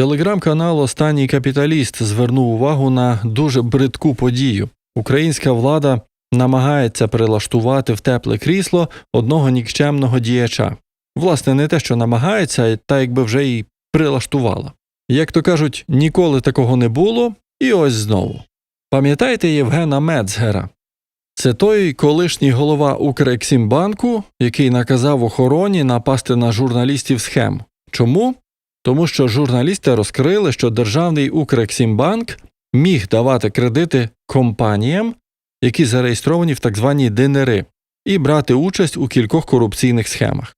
Телеграм-канал Останній капіталіст звернув увагу на дуже бридку подію. Українська влада намагається прилаштувати в тепле крісло одного нікчемного діяча. Власне, не те, що намагається, та якби вже й прилаштувала. Як то кажуть, ніколи такого не було, і ось знову. Пам'ятаєте Євгена Мецгера? Це той колишній голова Укрексімбанку, який наказав охороні напасти на журналістів схем. Чому? Тому що журналісти розкрили, що державний Укрексімбанк міг давати кредити компаніям, які зареєстровані в так званій ДНРи, і брати участь у кількох корупційних схемах.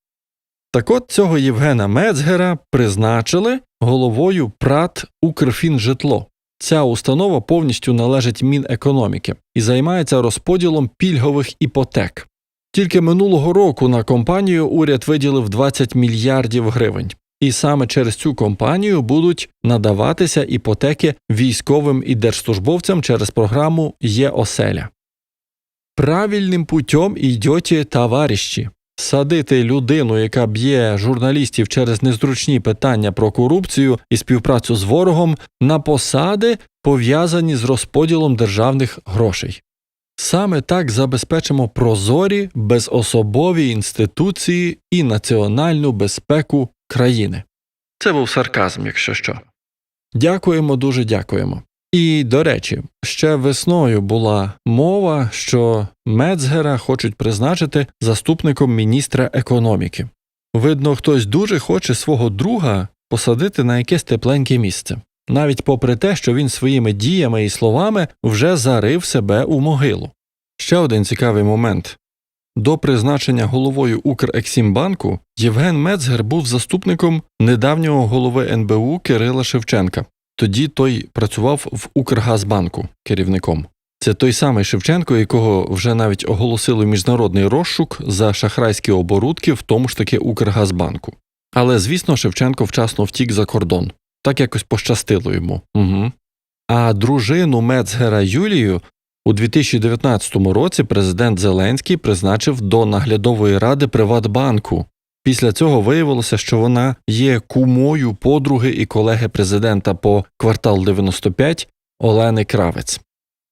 Так от цього Євгена Мецгера призначили головою ПРАТ Укрфінжитло. Ця установа повністю належить Мінекономіки і займається розподілом пільгових іпотек. Тільки минулого року на компанію уряд виділив 20 мільярдів гривень, і саме через цю компанію будуть надаватися іпотеки військовим і держслужбовцям через програму Є-оселя. Правильним путем йдете, товариші. Садити людину, яка б'є журналістів через незручні питання про корупцію і співпрацю з ворогом, на посади, пов'язані з розподілом державних грошей. Саме так забезпечимо прозорі, безособові інституції і національну безпеку країни. Це був сарказм, якщо що. Дякуємо, дуже дякуємо. І, до речі, ще весною була мова, що Мецгера хочуть призначити заступником міністра економіки. Видно, хтось дуже хоче свого друга посадити на якесь тепленьке місце, навіть попри те, що він своїми діями і словами вже зарив себе у могилу. Ще один цікавий момент. До призначення головою Укрексімбанку Євген Мецгер був заступником недавнього голови НБУ Кирила Шевченка. Тоді той працював в Укргазбанку керівником. Це той самий Шевченко, якого вже навіть оголосили міжнародний розшук за шахрайські оборудки в тому ж таки Укргазбанку. Але, звісно, Шевченко вчасно втік за кордон. Так якось пощастило йому. Угу. А дружину Мецгера Юлію у 2019 році президент Зеленський призначив до наглядової ради Приватбанку. Після цього виявилося, що вона є кумою подруги і колеги президента по квартал 95 Олени Кравець.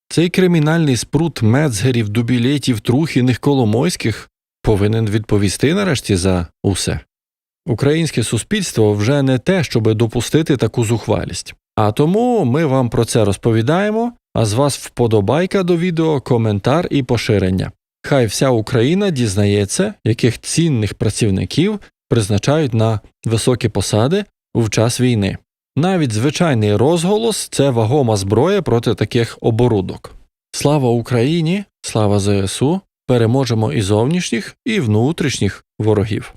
Цей кримінальний спрут Мецгерів, Дубілетів, Трухіних, Коломойських повинен відповісти нарешті за усе. Українське суспільство вже не те, щоб допустити таку зухвалість. А тому ми вам про це розповідаємо, а з вас вподобайка до відео, коментар і поширення. Хай вся Україна дізнається, яких цінних працівників призначають на високі посади в час війни. Навіть звичайний розголос це вагома зброя проти таких оборудок. Слава Україні! Слава ЗСУ! Переможемо і зовнішніх, і внутрішніх ворогів.